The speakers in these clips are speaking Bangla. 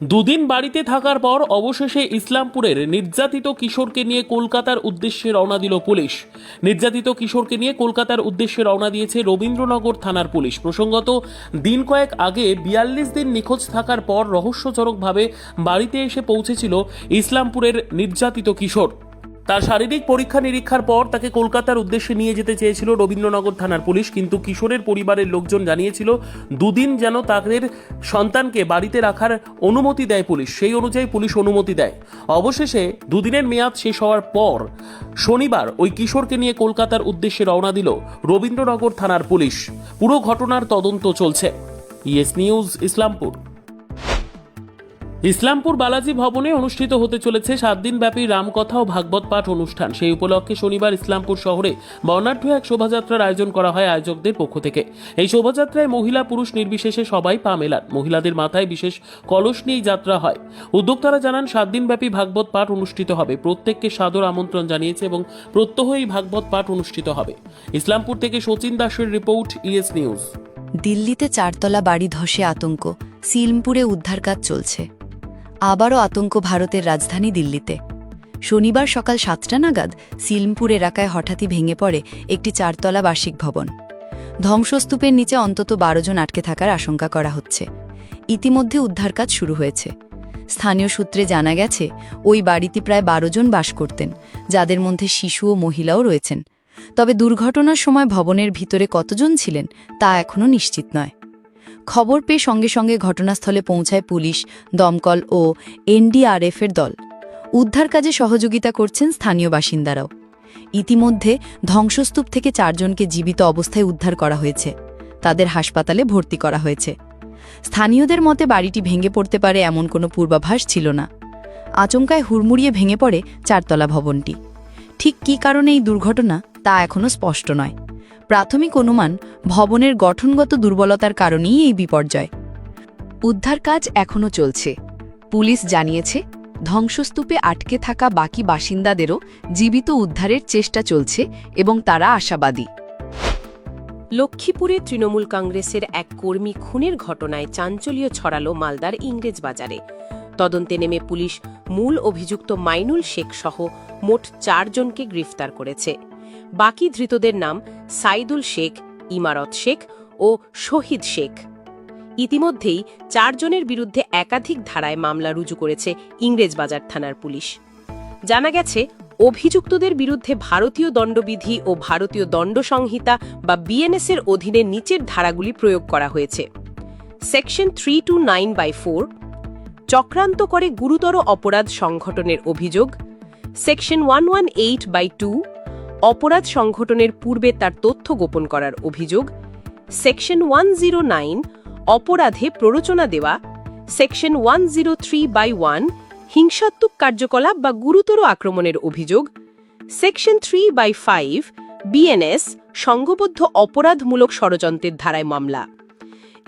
দুদিন বাড়িতে থাকার পর অবশেষে ইসলামপুরের নির্যাতিত কিশোরকে নিয়ে কলকাতার উদ্দেশ্যে রওনা দিল পুলিশ। নির্যাতিত কিশোরকে নিয়ে কলকাতার উদ্দেশ্যে রওনা দিয়েছে রবীন্দ্রনগর থানার পুলিশ। প্রসঙ্গত, দিন কয়েক আগে বিয়াল্লিশ দিন নিখোঁজ থাকার পর রহস্যজনকভাবে বাড়িতে এসে পৌঁছেছিল ইসলামপুরের নির্যাতিত কিশোর। তার শারীরিক পরীক্ষা নিরীক্ষার পর তাকে কলকাতার উদ্দেশ্যে নিয়ে যেতে চেয়েছিল রবীন্দ্রনগর থানার পুলিশ। কিন্তু কিশোরের পরিবারের লোকজন জানিয়েছিল, দুদিন যেন তাদের সন্তানকে বাড়িতে রাখার অনুমতি দেয় পুলিশ। সেই অনুযায়ী পুলিশ অনুমতি দেয়। অবশেষে দুদিনের মেয়াদ শেষ হওয়ার পর শনিবার ওই কিশোরকে নিয়ে কলকাতার উদ্দেশ্যে রওনা দিল রবীন্দ্রনগর থানার পুলিশ। পুরো ঘটনার তদন্ত চলছে। Yes news, Islampur. Islampur Balaji ভবনে অনুষ্ঠিত হতে চলেছে সাত দিনব্যাপী রামকথা ও ভাগবত পাঠ অনুষ্ঠান। সেই উপলক্ষে শনিবার ইসলামপুর শহরে বর্ণাঢ্য এক শোভাযাত্রার আয়োজন করা হয় আয়োজকদের পক্ষ থেকে। এই শোভাযাত্রায় মহিলা পুরুষ নির্বিশেষে সবাই পা মেলান। মহিলাদের মাথায় বিশেষ কলস নিয়েই যাত্রা হয়। উদ্যোক্তারা জানান সাত দিনব্যাপী ভাগবত পাঠ অনুষ্ঠিত হবে। প্রত্যেককে সাদর আমন্ত্রণ জানিয়েছে এবং প্রত্যহ এই ভাগবত পাঠ অনুষ্ঠিত হবে। ইসলামপুর থেকে সচিন দাসের রিপোর্ট, ইএস নিউজ। দিল্লিতে চারতলা বাড়ি ধসে আতঙ্ক। সিলমপুরে উদ্ধার কাজ চলছে। আবারও আতঙ্ক ভারতের রাজধানী দিল্লিতে। শনিবার সকাল সাতটা নাগাদ সিলমপুর এলাকায় হঠাৎই ভেঙে পড়ে একটি চারতলা বার্ষিক ভবন। ধ্বংসস্তূপের নিচে অন্তত বারো জন আটকে থাকার আশঙ্কা করা হচ্ছে। ইতিমধ্যে উদ্ধার কাজ শুরু হয়েছে। স্থানীয় সূত্রে জানা গেছে, ওই বাড়িতে প্রায় বারো জন বাস করতেন, যাদের মধ্যে শিশু ও মহিলাও রয়েছেন। তবে দুর্ঘটনার সময় ভবনের ভিতরে কতজন ছিলেন তা এখনও নিশ্চিত নয়। খবর পেয়ে সঙ্গে সঙ্গে ঘটনাস্থলে পৌঁছায় পুলিশ, দমকল ও এনডিআরএফের দল। উদ্ধার কাজে সহযোগিতা করছেন স্থানীয় বাসিন্দারাও। ইতিমধ্যে ধ্বংসস্তূপ থেকে চারজনকে জীবিত অবস্থায় উদ্ধার করা হয়েছে। তাদের হাসপাতালে ভর্তি করা হয়েছে। স্থানীয়দের মতে বাড়িটি ভেঙে পড়তে পারে এমন কোনো পূর্বাভাস ছিল না। আচমকায় হুড়মুড়িয়ে ভেঙে পড়ে চারতলা ভবনটি। ঠিক কী কারণে এই দুর্ঘটনা তা এখনও স্পষ্ট নয়। প্রাথমিক অনুমান ভবনের গঠনগত দুর্বলতার কারণেই এই বিপর্যয়। উদ্ধার কাজ এখনও চলছে। পুলিশ জানিয়েছে, ধ্বংসস্তূপে আটকে থাকা বাকি বাসিন্দাদেরও জীবিত উদ্ধারের চেষ্টা চলছে এবং তারা আশাবাদী। লক্ষ্মীপুরে তৃণমূল কংগ্রেসের এক কর্মী খুনের ঘটনায় চাঞ্চল্য ছড়ালো মালদার ইংরেজ বাজারে। তদন্তে নেমে পুলিশ মূল অভিযুক্ত মাইনুল শেখ সহ মোট চারজনকে গ্রেফতার করেছে। বাকি ধৃতদের নাম সাইদুল শেখ, ইমারত শেখ ও শহীদ শেখ। ইতিমধ্যেই চারজনের বিরুদ্ধে একাধিক ধারায় মামলা রুজু করেছে ইংরেজবাজার থানার পুলিশ। জানা গেছে, অভিযুক্তদের বিরুদ্ধে ভারতীয় দণ্ডবিধি ও ভারতীয় দণ্ড সংহিতা বা বিএনএস এর অধীনে নিচের ধারাগুলি প্রয়োগ করা হয়েছে। Section three two nine by four চক্রান্ত করে গুরুতর অপরাধ সংঘটনের অভিযোগ। Section one one eight by two অপরাধ সংঘটনের পূর্বে তার তথ্য গোপন করার অভিযোগ, সেকশন ওয়ান অপরাধে প্ররোচনা দেওয়া, section one zero three by one, হিংসাত্মক কার্যকলাপ বা গুরুতর আক্রমণের অভিযোগ, section three by five BNS সংঘবদ্ধ অপরাধমূলক ষড়যন্ত্রের ধারায় মামলা।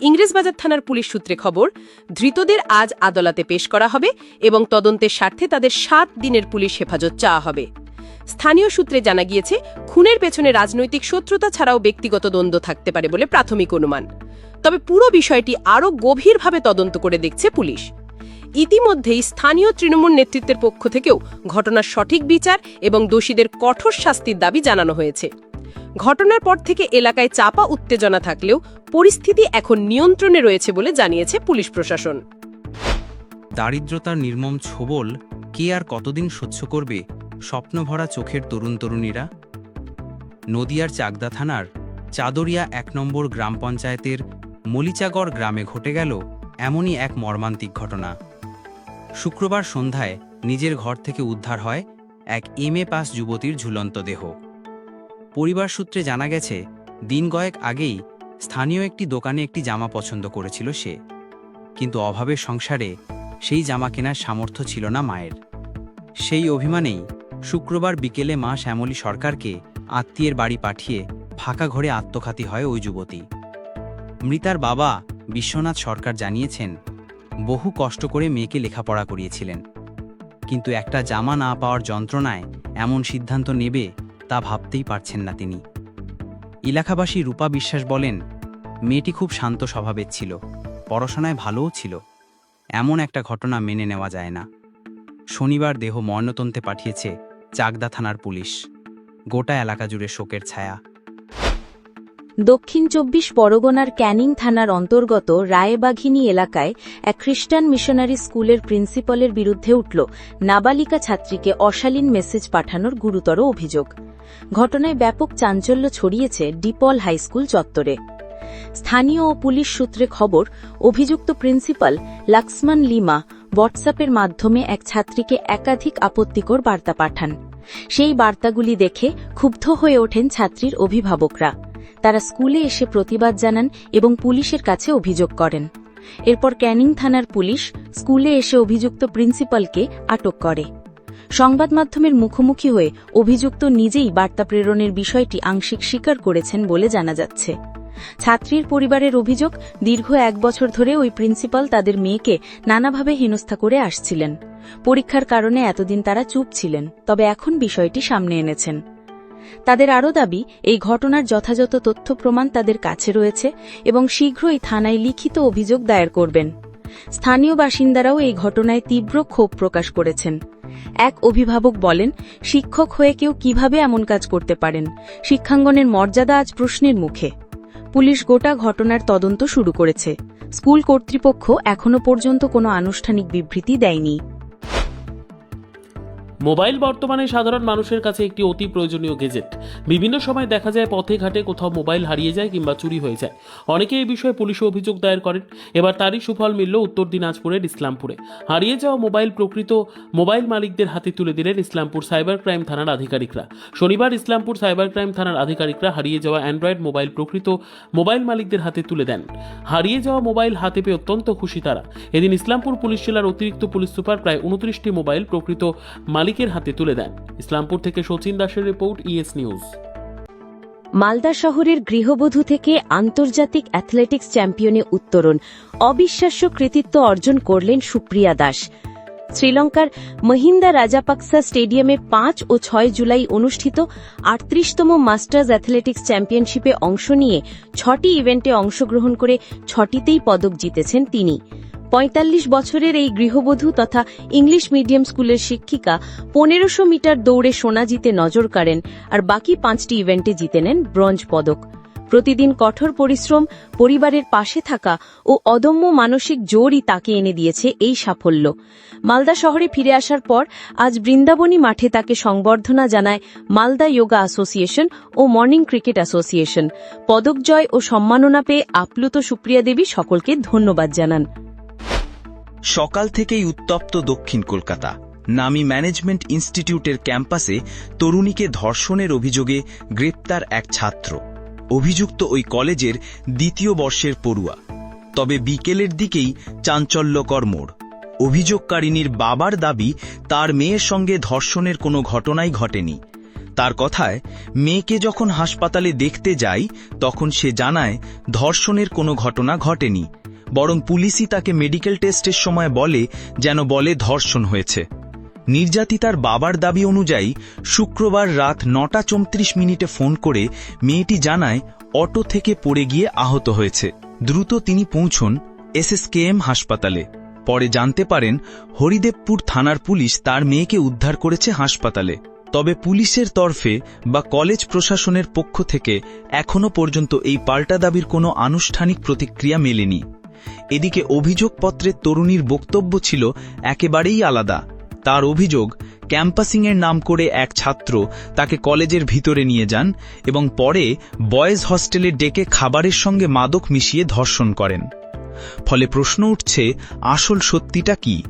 ইংরেজবাজার থানার পুলিশ সূত্রে খবর, ধৃতদের আজ আদালতে পেশ করা হবে এবং তদন্তের স্বার্থে তাদের সাত দিনের পুলিশ হেফাজত চাওয়া হবে। স্থানীয় সূত্রে জানা গিয়েছে, খুনের পেছনে রাজনৈতিক শত্রুতা ছাড়াও ব্যক্তিগত দ্বন্দ্ব থাকতে পারে বলে প্রাথমিক অনুমান। তবে পুরো বিষয়টি আরও গভীরভাবে তদন্ত করে দেখছে পুলিশ। ইতিমধ্যেই স্থানীয় তৃণমূল নেতৃত্বের পক্ষ থেকেও ঘটনার সঠিক বিচার এবং দোষীদের কঠোর শাস্তির দাবি জানানো হয়েছে। ঘটনার পর থেকে এলাকায় চাপা উত্তেজনা থাকলেও পরিস্থিতি এখন নিয়ন্ত্রণে রয়েছে বলে জানিয়েছে পুলিশ প্রশাসন। দারিদ্রতার নির্মম ছোবল কে আর কতদিন সহ্য করবে স্বপ্নভরা চোখের তরুণ তরুণীরা, নদিয়ার চাকদা থানার চাদরিয়া এক নম্বর গ্রাম পঞ্চায়েতের মলিচাগড় গ্রামে ঘটে গেল এমনই এক মর্মান্তিক ঘটনা। শুক্রবার সন্ধ্যায় নিজের ঘর থেকে উদ্ধার হয় এক এম এ পাস যুবতীর ঝুলন্ত দেহ। পরিবার সূত্রে জানা গেছে, দিন কয়েক আগেই স্থানীয় একটি দোকানে একটি জামা পছন্দ করেছিল সে। কিন্তু অভাবের সংসারে সেই জামা কেনার সামর্থ্য ছিল না মায়ের। সেই অভিমানেই শুক্রবার বিকেলে মা শ্যামলী সরকারকে আত্মীয়ের বাড়ি পাঠিয়ে ফাঁকা ঘরে আত্মঘাতী হয় ওই যুবতী। মৃতার বাবা বিশ্বনাথ সরকার জানিয়েছেন, বহু কষ্ট করে মেয়েকে লেখাপড়া করিয়েছিলেন। কিন্তু একটা জামা না পাওয়ার যন্ত্রণায় এমন সিদ্ধান্ত নেবে তা ভাবতেই পারছেন না তিনি। এলাকাবাসী রূপা বিশ্বাস বলেন, মেয়েটি খুব শান্ত স্বভাবের ছিল, পড়াশোনায় ভালোও ছিল। এমন একটা ঘটনা মেনে নেওয়া যায় না। শনিবার দেহ ময়নতন্তে পাঠিয়েছে চাকদা থানার পুলিশ। গোটা এলাকা জুড়ে শোকের ছায়া। দক্ষিণ চব্বিশ পরগনার ক্যানিং থানার অন্তর্গত রায়েবাঘিনী এলাকায় এক খ্রিস্টান মিশনারি স্কুলের প্রিন্সিপালের বিরুদ্ধে উঠল নাবালিকা ছাত্রীকে অশালীন মেসেজ পাঠানোর গুরুতর অভিযোগ। ঘটনায় ব্যাপক চাঞ্চল্য ছড়িয়েছে ডিপল হাইস্কুল চত্বরে। স্থানীয় ও পুলিশ সূত্রে খবর, অভিযুক্ত প্রিন্সিপাল লাক্সমান লিমা হোয়াটসঅ্যাপের মাধ্যমে এক ছাত্রীকে একাধিক আপত্তিকর বার্তা পাঠান। সেই বার্তাগুলি দেখে ক্ষুব্ধ হয়ে ওঠেন ছাত্রীর অভিভাবকরা। তারা স্কুলে এসে প্রতিবাদ জানান এবং পুলিশের কাছে অভিযোগ করেন। এরপর ক্যানিং থানার পুলিশ স্কুলে এসে অভিযুক্ত প্রিন্সিপালকে আটক করে। সংবাদ মাধ্যমের মুখোমুখি হয়ে অভিযুক্ত নিজেই বার্তা প্রেরণের বিষয়টি আংশিক স্বীকার করেছেন বলে জানা যাচ্ছে। ছাত্রীর পরিবারের অভিযোগ, দীর্ঘ এক বছর ধরে ওই প্রিন্সিপাল তাদের মেয়েকে নানাভাবে হেনস্থা করে আসছিলেন। পরীক্ষার কারণে এতদিন তারা চুপ ছিলেন, তবে এখন বিষয়টি সামনে এনেছেন। তাদের আরও দাবি, এই ঘটনার যথাযথ তথ্য প্রমাণ তাদের কাছে রয়েছে এবং শীঘ্রই থানায় লিখিত অভিযোগ দায়ের করবেন। স্থানীয় বাসিন্দারাও এই ঘটনায় তীব্র ক্ষোভ প্রকাশ করেছেন। এক অভিভাবক বলেন, শিক্ষক হয়ে কেউ কীভাবে এমন কাজ করতে পারেন? শিক্ষাঙ্গনের মর্যাদা আজ প্রশ্নের মুখে। পুলিশ গোটা ঘটনার তদন্ত শুরু করেছে। স্কুল কর্তৃপক্ষ এখনও পর্যন্ত কোনো আনুষ্ঠানিক বিবৃতি দেয়নি। মোবাইল বর্তমানে সাধারণ মানুষের কাছে একটি অতি প্রয়োজনীয় গেজেট। বিভিন্ন সময় দেখা যায় পথে ঘাটে কোথাও মোবাইল হারিয়ে যায় কিংবা চুরি হয়ে যায়। অনেকে এই বিষয়ে পুলিশে অভিযোগ দায়ের করেন। এবার তারই সুফল মিলল উত্তর দিনাজপুরের ইসলামপুরে। হারিয়ে যাওয়া মোবাইল প্রকৃত মোবাইল মালিকদের হাতে তুলে দিলেন ইসলামপুর সাইবার ক্রাইম থানার আধিকারিকরা। শনিবার ইসলামপুর সাইবার ক্রাইম থানার আধিকারিকরা হারিয়ে যাওয়া অ্যান্ড্রয়েড মোবাইল প্রকৃত মোবাইল মালিকদের হাতে তুলে দেন। হারিয়ে যাওয়া মোবাইল হাতে পেয়ে অত্যন্ত খুশি তারা। এদিন ইসলামপুর পুলিশ জেলার অতিরিক্ত পুলিশ সুপার প্রায় উনত্রিশটি মোবাইল প্রকৃত মালিকের হাতে তুলে দেন। ইসলামপুর থেকে সচিন দাসের রিপোর্ট, ইএস নিউজ। মালদা শহরের গৃহবধূ থেকে আন্তর্জাতিক অ্যাথলেটিক্স চ্যাম্পিয়নে উত্তরণ। অবিশ্বাস্য কৃতিত্ব অর্জন করলেন সুপ্রিয়া দাস। শ্রীলঙ্কার মহিন্দা রাজাপাকসা স্টেডিয়ামে পাঁচ ও ছয় জুলাই অনুষ্ঠিত আটত্রিশতম মাস্টার্স অ্যাথলেটিক্স চ্যাম্পিয়নশিপে অংশ নিয়ে ছটি ইভেন্টে অংশগ্রহণ করে ছটিতেই পদক জিতেছেন তিনি। পঁয়তাল্লিশ বছরের এই গৃহবধূ তথা ইংলিশ মিডিয়াম স্কুলের শিক্ষিকা পনেরোশো মিটার দৌড়ে সোনা জিতে নজর কাড়েন আর বাকি পাঁচটি ইভেন্টে জিতে নেন ব্রঞ্জ পদক। প্রতিদিন কঠোর পরিশ্রম, পরিবারের পাশে থাকা ও অদম্য মানসিক জোরই তাকে এনে দিয়েছে এই সাফল্য। মালদা শহরে ফিরে আসার পর আজ বৃন্দাবনী মাঠে তাকে সংবর্ধনা জানায় মালদা যোগা অ্যাসোসিয়েশন ও মর্নিং ক্রিকেট অ্যাসোসিয়েশন। পদক জয় ও সম্মাননা পেয়ে আপ্লুত সুপ্রিয়া দেবী সকলকে ধন্যবাদ জানান। সকাল থেকেই উত্তপ্ত দক্ষিণ কলকাতা। নামি ম্যানেজমেন্ট ইনস্টিটিউটের ক্যাম্পাসে তরুণীকে ধর্ষণের অভিযোগে গ্রেপ্তার এক ছাত্র। অভিযুক্ত ওই কলেজের দ্বিতীয় বর্ষের পড়ুয়া। তবে বিকেলের দিকেই চাঞ্চল্যকর মোড়। অভিযোগকারিনীর বাবার দাবি, তার মেয়ের সঙ্গে ধর্ষণের কোনো ঘটনাই ঘটেনি। তার কথায়, মেয়েকে যখন হাসপাতালে দেখতে যাই, তখন সে জানায়, ধর্ষণের কোনো ঘটনা ঘটেনি। বরং পুলিশই তাকে মেডিকেল টেস্টের সময় বলে যেন বলে ধর্ষণ হয়েছে। নির্যাতিতার বাবার দাবি অনুযায়ী শুক্রবার রাত নটা চৌত্রিশ মিনিটে ফোন করে মেয়েটি জানায়, অটো থেকে পড়ে গিয়ে আহত হয়েছে। দ্রুত তিনি পৌঁছন এসএসকেএম হাসপাতালে। পরে জানতে পারেন, হরিদেবপুর থানার পুলিশ তার মেয়েকে উদ্ধার করেছে হাসপাতালে। তবে পুলিশের তরফে বা কলেজ প্রশাসনের পক্ষ থেকে এখনও পর্যন্ত এই পাল্টা দাবির কোনো আনুষ্ঠানিক প্রতিক্রিয়া মেলেনি। এদিকে অভিযোগপত্রের তরুণীর বক্তব্য ছিল একেবারেই আলাদা। তার অভিযোগ, ক্যাম্পাসিংয়ের নাম করে এক ছাত্র তাকে কলেজের ভিতরে নিয়ে যান এবং পরে বয়েজ হস্টেলে ডেকে খাবারের সঙ্গে মাদক মিশিয়ে ধর্ষণ করেন। ফলে প্রশ্ন উঠছে, আসল সত্যিটা কি?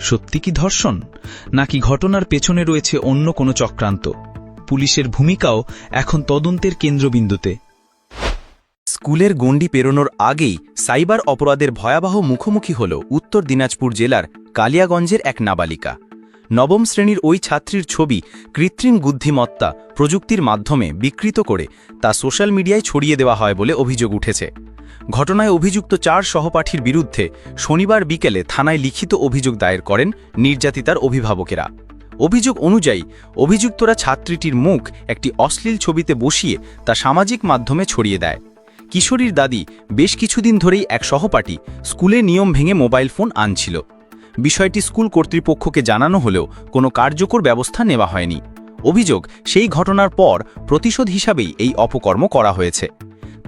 সত্যি কি ধর্ষণ? নাকি ঘটনার পেছনে রয়েছে অন্য কোনো চক্রান্ত? পুলিশের ভূমিকাও এখন তদন্তের কেন্দ্রবিন্দুতে। স্কুলের গণ্ডি পেরোনোর আগেই সাইবার অপরাধের ভয়াবহ মুখোমুখি হল উত্তর দিনাজপুর জেলার কালিয়াগঞ্জের এক নাবালিকা। নবম শ্রেণির ওই ছাত্রীর ছবি কৃত্রিম বুদ্ধিমত্তা প্রযুক্তির মাধ্যমে বিকৃত করে তা সোশ্যাল মিডিয়ায় ছড়িয়ে দেওয়া হয় বলে অভিযোগ উঠেছে। ঘটনায় অভিযুক্ত চার সহপাঠীর বিরুদ্ধে শনিবার বিকেলে থানায় লিখিত অভিযোগ দায়ের করেন নির্যাতিতার অভিভাবকেরা। অভিযোগ অনুযায়ী, অভিযুক্তরা ছাত্রীটির মুখ একটি অশ্লীল ছবিতে বসিয়ে তা সামাজিক মাধ্যমে ছড়িয়ে দেয়। কিশোরীর দাদি বেশ কিছুদিন ধরেই এক সহপাঠী স্কুলে নিয়ম ভেঙে মোবাইল ফোন আনছিল। বিষয়টি স্কুল কর্তৃপক্ষকে জানানো হলেও কোনো কার্যকর ব্যবস্থা নেওয়া হয়নি। অভিযোগ, সেই ঘটনার পর প্রতিশোধ হিসাবেই এই অপকর্ম করা হয়েছে।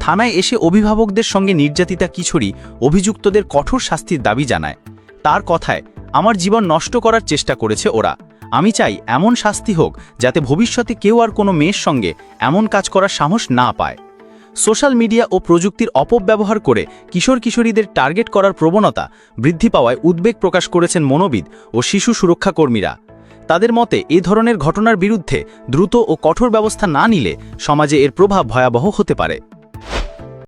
থানায় এসে অভিভাবকদের সঙ্গে নির্যাতিতা কিশোরী অভিযুক্তদের কঠোর শাস্তির দাবি জানায়। তার কথায়, আমার জীবন নষ্ট করার চেষ্টা করেছে ওরা। আমি চাই এমন শাস্তি হোক যাতে ভবিষ্যতে কেউ আর কোনো মেয়ের সঙ্গে এমন কাজ করার সাহস না পায়। সোশ্যাল মিডিয়া ও প্রযুক্তির অপব্যবহার করে কিশোর কিশোরীদের টার্গেট করার প্রবণতা বৃদ্ধি পাওয়ায় উদ্বেগ প্রকাশ করেছেন মনোবিদ ও শিশু সুরক্ষা কর্মীরা। তাদের মতে, এ ধরনের ঘটনার বিরুদ্ধে দ্রুত ও কঠোর ব্যবস্থা না নিলে সমাজে এর প্রভাব ভয়াবহ হতে পারে।